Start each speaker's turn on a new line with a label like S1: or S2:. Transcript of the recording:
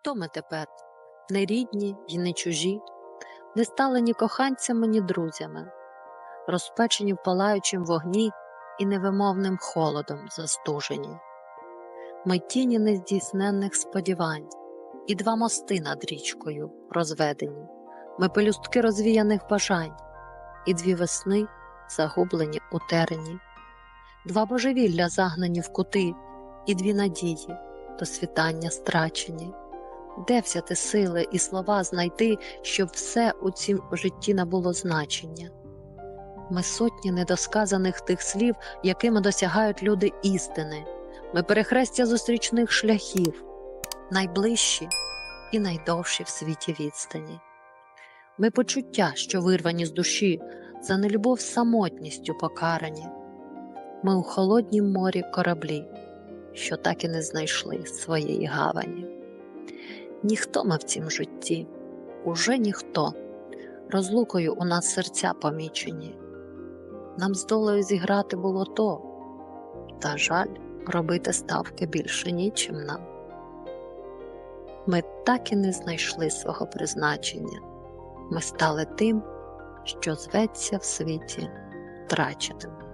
S1: Хто ми тепер? Не рідні й не чужі, не стали ні коханцями, ні друзями, розпечені в палаючім вогні і невимовним холодом застужені. Ми тіні нездійсненних сподівань, і два мости над річкою розведені, ми пелюстки розвіяних бажань, і дві весни загублені у терені, два божевілля загнані в кути, і дві надії до світання страчені. Де взяти сили і слова знайти, щоб все у цім житті набуло значення? Ми сотні недосказаних тих слів, якими досягають люди істини. Ми перехрестя зустрічних шляхів, найближчі і найдовші в світі відстані. Ми почуття, що вирвані з душі, за нелюбов самотністю покарані. Ми у холоднім морі кораблі, що так і не знайшли своєї гавані. Ніхто ми в цім житті, уже ніхто, розлукою у нас серця помічені. Нам з долею зіграти було то, та жаль, робити ставки більше нічим нам. Ми так і не знайшли свого призначення, ми стали тим, що зветься в світі втраченим.